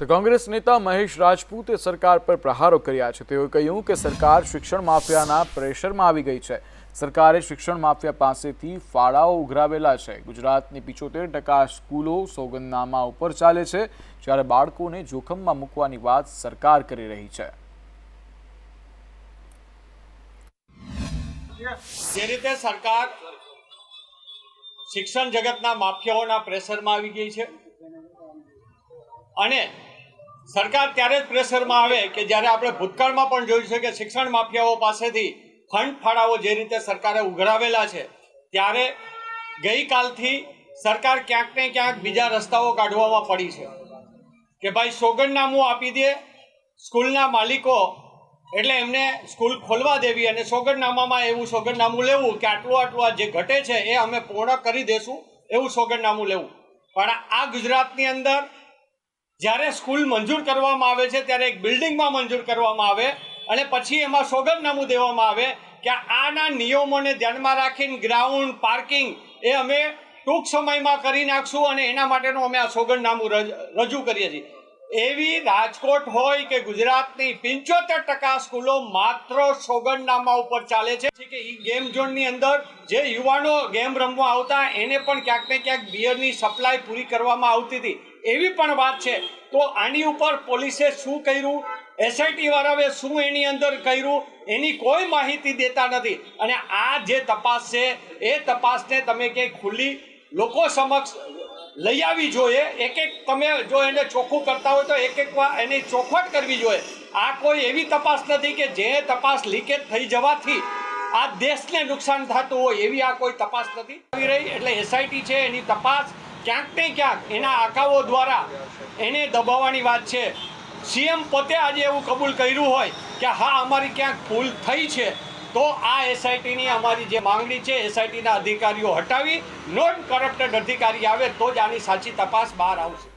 તો કોંગ્રેસ નેતા મહેશ રાજપૂતે સરકાર પર પ્રહારો કર્યા છે. તેઓએ કહ્યું કે સરકાર શિક્ષણ માફિયાના પ્રેશરમાં આવી ગઈ છે. સરકારે શિક્ષણ માફિયા પાસેથી ફાળાઓ ઉઘરાવેલા છે. ગુજરાતની પિચોતેર ટકા સ્કૂલો સોગંદનામા ઉપર ચાલે છે. જ્યારે બાળકોને જોખમમાં મૂકવાની વાત સરકાર કરી રહી છે. જે રીતે સરકાર શિક્ષણ જગતના માફિયાઓના પ્રેશરમાં આવી ગઈ છે. અને સરકાર ત્યારે જ પ્રેશરમાં આવે કે જ્યારે આપણે ભૂતકાળમાં પણ જોયું છે કે શિક્ષણ માફિયાઓ પાસેથી ફંડ ફાળાઓ જે રીતે સરકારે ઉઘરાવેલા છે, ત્યારે ગઈકાલથી સરકાર ક્યાંક ને ક્યાંક બીજા રસ્તાઓ કાઢવામાં પડી છે. કે ભાઈ સોગંદનામું આપી દે, સ્કૂલના માલિકો, એટલે એમને સ્કૂલ ખોલવા દેવી અને સોગંદનામામાં એવું સોગંદનામું લેવું કે આટલું આટલું આ જે ઘટે છે એ અમે પૂર્ણ કરી દેશું, એવું સોગંદનામું લેવું. પણ આ ગુજરાતની અંદર જ્યારે સ્કૂલ મંજૂર કરવામાં આવે છે, ત્યારે એક બિલ્ડિંગમાં મંજૂર કરવામાં આવે અને પછી એમાં સોગંદનામું દેવામાં આવે કે આના નિયમોને ધ્યાનમાં રાખીને ગ્રાઉન્ડ, પાર્કિંગ એ અમે ટૂંક સમયમાં કરી નાખશું અને એના માટેનું અમે આ સોગંદનામું રજ- કરીએ છીએ. એવી રાજકોટ હોય કે ગુજરાતની પંચોતેર ટકા સ્કૂલો માત્ર સોગંદનામા ઉપર ચાલે છે. કે એ ગેમ ઝોનની અંદર જે યુવાનો ગેમ રમવા આવતા, એને પણ ક્યાંક ને ક્યાંક બિયરની સપ્લાય પૂરી કરવામાં આવતી હતી. એવી પણ વાત છે. તો આની ઉપર પોલીસે શું કર્યું? એસઆઈટી વાળાએ શું એની અંદર કર્યું? એની કોઈ માહિતી દેતા નથી. અને આ જે તપાસ છે, એ તપાસને તમે ક્યાંય ખુલ્લી લોકો સમક્ષ લઈ આવવી જોઈએ. એક એક તમે જો એને ચોખ્ખું કરતા હોય તો એક એક વાર એની ચોખવટ કરવી જોઈએ. આ કોઈ એવી તપાસ નથી કે જે તપાસ લીકેજ થઈ જવાથી આ દેશને નુકસાન થતું હોય એવી આ કોઈ તપાસ નથી. આવી રહી. એટલે એસઆઈટી છે, એની તપાસ ક્યાંક ને ક્યાંક એના આકાઓ દ્વારા એને દબાવવાની વાત છે. સીએમ પોતે આજે એવું કબૂલ કર્યું હોય કે હા, અમારી ક્યાંક ભૂલ થઈ છે, તો આ એસઆઈટીની અમારી જે માંગણી છે, એસઆઈટીના અધિકારીઓ હટાવી નોન કરપ્ટેડ અધિકારી આવે તો જ આની સાચી તપાસ બહાર આવશે.